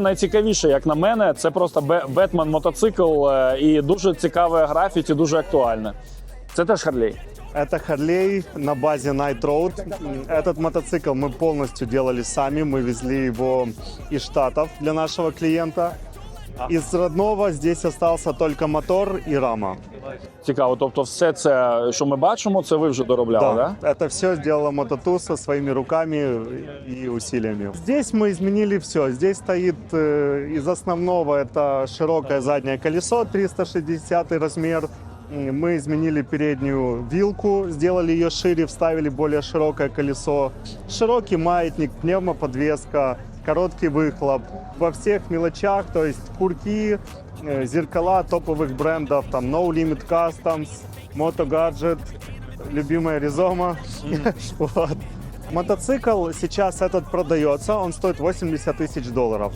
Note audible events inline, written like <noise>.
Найцікавіше, як на мене, це просто Бе- Бетмен мотоцикл е, і дуже цікаве графіті, дуже актуальне. Це теж Харлей. Это Харлей на базе Night Road. Этот мотоцикл мы полностью делали сами. Мы везли его из Штатов для нашего клиента. Из родного здесь остался только мотор и рама. Цікаво. Тобто, все це, що ми бачимо, це ви вже доробляли, так? Да? это все сделала Мототуса своими руками и усилиями. Здесь мы изменили все. Здесь стоит э, из основного это широкое заднее колесо 360 размер. М, Мы изменили переднюю вилку, сделали ее шире, вставили более широкое колесо. Широкий маятник, пневмоподвеска, короткий выхлоп. Во всех мелочах, то есть курки, э, зеркала топовых брендов, там No Limit Customs, Moto Gadget, любимая Ризома. <laughs> вот. Мотоцикл сейчас этот продается, он стоит 80 тысяч долларов.